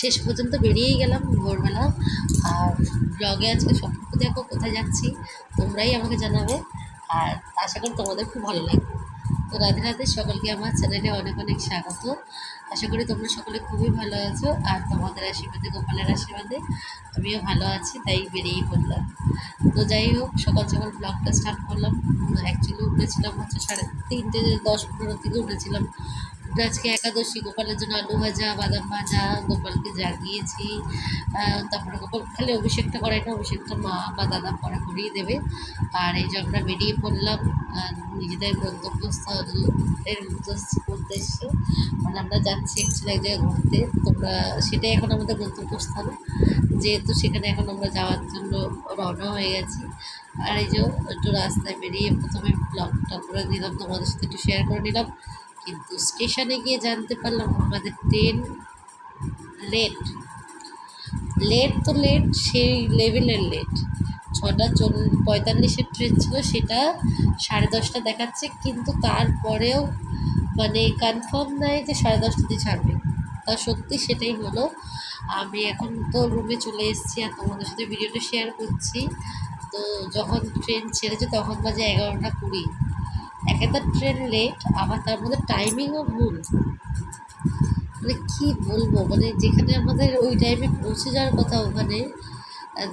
শেষ পর্যন্ত বেরিয়েই গেলাম ভোরবেলা। আর ব্লগে আজকে সবটুকু দেখো, কোথায় যাচ্ছি, তোমরাই আমাকে জানাবে। আর আশা করি তোমাদের খুব ভালো লাগবে। তো রাধে রাধে সকলকে আমার চ্যানেলে অনেক অনেক স্বাগত। আশা করি তোমরা সকলে খুবই ভালো আছো, আর তোমাদের আশীর্বাদে, গোপালের আশীর্বাদে আমিও ভালো আছি, তাই বেরিয়েই পড়লাম। তো যাই হোক সকাল সকাল ব্লগটা স্টার্ট করলাম। অ্যাকচুয়ালি উঠেছিলাম হচ্ছে সাড়ে তিনটে, দশ পনেরো থেকে উঠেছিলাম। উঠে আজকে একাদশী, গোপালের জন্য আলু ভাজা, বাদাম ভাজা, গোপালকে জাগিয়েছি। তারপরে গোপাল খালি অভিষেকটা করাই না অভিষেকটা মা বা দাদা পরে করিয়ে দেবে। আর এই যে আমরা বেরিয়ে পড়লাম নিজেদের গন্তব্যস্থল এর উদ্দেশ্য- মানে আমরা যাচ্ছি এক জায়গায় ঘুরতে। তোমরা সেটাই এখন আমাদের গন্তব্যস্থল। যেহেতু সেখানে এখন আমরা যাওয়ার জন্য রওনা হয়ে গেছি। আর এই যে একটু রাস্তায় বেরিয়ে প্রথমে ব্লগটা করে দিলাম তোমাদের সাথে একটু শেয়ার করে নিলাম। কিন্তু স্টেশনে গিয়ে জানতে পারলাম আমাদের ট্রেন লেট। লেট তো লেট, সেই লেভেলের লেট। ছটা চল, পঁয়তাল্লিশের ট্রেন ছিল, সেটা সাড়ে দশটা দেখাচ্ছে, কিন্তু তারপরেও মানে কনফার্ম নয় যে সাড়ে দশটাতে ছাড়বে। তা সত্যি সেটাই হলো। আমি এখন তো রুমে চলে এসেছি আর তোমাদের সাথে ভিডিওটা শেয়ার করছি। তো যখন ট্রেন ছেড়েছে তখন বাজে এগারোটা কুড়ি। একেবারে ট্রেন লেট আবার তার মধ্যে টাইমিংও ভুল। মানে কী বলব? মানে যেখানে আমাদের ওই টাইমে পৌঁছে যাওয়ার কথা ওখানে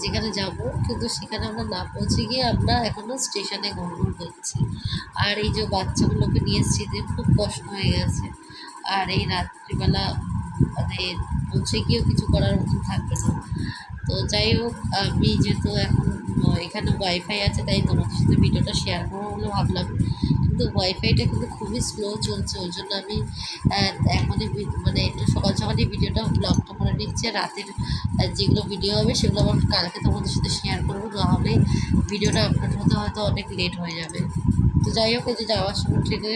যেখানে যাব, কিন্তু সেখানে আমরা না পৌঁছে গিয়ে আমরা এখনও স্টেশনে ঘুরঘুর করছি। আর এই যে বাচ্চাগুলোকে নিয়ে এসেছি খুব কষ্ট হয়ে গেছে। আর এই রাত্রিবেলা মানে পৌঁছে গিয়েও কিছু করার মতন থাকবে না। তো যাই হোক, আমি যেহেতু এখন এখানে ওয়াইফাই আছে, তাই তোমাদের সাথে ভিডিওটা শেয়ার করব বলে ভাবলাম। কিন্তু ওয়াইফাইটা কিন্তু খুবই স্লো চলছে, ওই জন্য আমি এখনই মানে একটু সকাল সকালই ভিডিওটা ব্লগটা করে নিচ্ছি। রাতের যেগুলো ভিডিও হবে সেগুলো আবার কালকে তোমাদের সাথে শেয়ার করব নাহলে ভিডিওটা আপলোড হতে হয়তো অনেক লেট হয়ে যাবে। তো যাই হোক যে যাওয়ার সময় ট্রেনে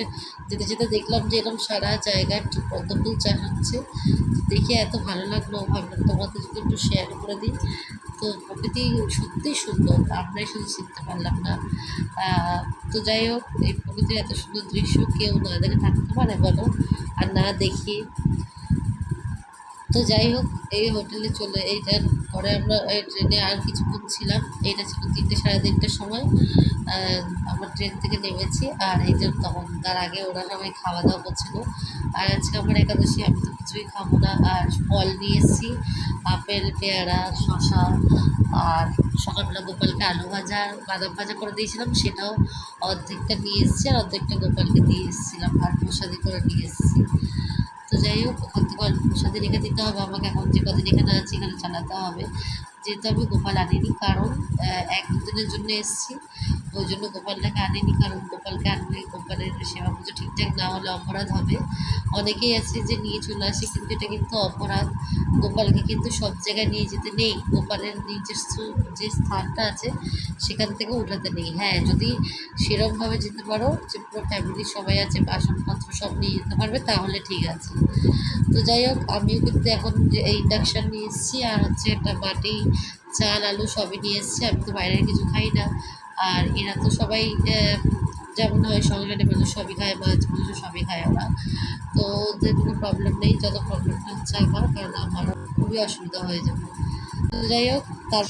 যেতে যেতে দেখলাম যে এরকম সারা জায়গায় পদ্ম ফুল চাষ হচ্ছে। দেখে এত ভালো লাগল, ভাবলাম তোমাদের যদি একটু শেয়ার করে দিই। তো প্রকৃতি সত্যিই সুন্দর। আমরাই শুধু চিনতে পারলাম না। তো যাই হোক, এই প্রকৃতির এত সুন্দর দৃশ্য কেউ না দেখে থাকতে পারে বলো, আর না দেখি। তো যাই হোক, এই হোটেলে চলে, এইটার পরে আমরা এই ট্রেনে আর কিছুক্ষণ ছিলাম। এটা ছিল তিনটে, সাড়ে তিনটের সময়। আমরা ট্রেন থেকে নেমেছি, আর এই যে তখন তার আগে ওরা সবাই খাওয়া দাওয়া করছিল। আর আজকে আমার একাদশী, আমি তো কিছুই খাব না। আর ফল নিয়ে এসেছি, আপেল, পেয়ারা শশা আর সকালবেলা গোপালকে আলু ভাজা, বাদাম ভাজা করে দিয়েছিলাম, সেটাও অর্ধেকটা নিয়ে এসেছি আর অর্ধেকটা গোপালকে দিয়ে এসেছিলাম আর প্রসাদি করে নিয়ে এসেছি। তো যাই হোক ওখান থেকে অল্প প্রসাদি রেখে দিতে হবে, আমাকে এখন যে কদিন এখানে আছে, এখানে চালাতে হবে। যেহেতু আমি গোপাল আনিনি, কারণ এক দুদিনের জন্য এসেছি। ওই জন্য গোপালটাকে আনিনি কারণ গোপালকে আনলে গোপালের সেবা পুজো ঠিকঠাক না হলে অপরাধ হবে। অনেকেই আছে যে নিয়ে চলে আসে, কিন্তু এটা কিন্তু অপরাধ। গোপালকে কিন্তু সব জায়গায় নিয়ে যেতে নেই। গোপালের নিজস্ব যে স্থানটা আছে, সেখান থেকে উঠাতে নেই। হ্যাঁ যদি সেরমভাবে যেতে পারো যে পুরো ফ্যামিলির সবাই আছে, বাসনপত্র সব নিয়ে যেতে পারবে, তাহলে ঠিক আছে। তো যাই হোক, আমিও কিন্তু এখন যে ইন্ডাকশান নিয়ে এসেছি, আর হচ্ছে একটা বাটি, চাল, আলু সবই নিয়ে এসেছি। আমি তো বাইরের কিছু খাই না। আর এরা তো সবাই যেমন হয় সংসারে মানুষ সবই খায় মাছ মাংস সবই খায় ওরা। তো ওদের কোনো প্রবলেম নেই, যত প্রবলেমটা হচ্ছে আমার কারণ আমার খুবই অসুবিধা হয়ে যাবে। তো যাই হোক, তার,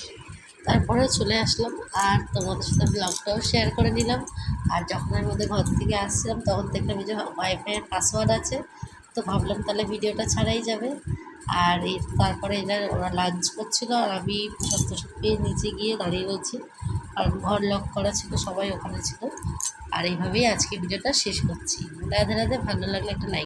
তারপরে চলে আসলাম, আর তোমাদের সাথে ব্লগটাও শেয়ার করে নিলাম। আর যখন আমি ওদের ঘর থেকে আসছিলাম, তখন দেখলাম যে ওয়াইফাইয়ের পাসওয়ার্ড আছে। তো ভাবলাম তাহলে ভিডিওটা ছাড়াই যাবে। আর তারপরে এরা, ওরা লাঞ্চ করছিল, আর আমি প্রসাদ পেয়ে নিচে গিয়ে দাঁড়িয়ে রয়েছি। আর ঘর লক করা ছিল, সবাই ওখানে ছিল। আর এইভাবেই আজকে ভিডিওটা শেষ করছি। রাধে রাধে, ভালো লাগলে একটা লাইক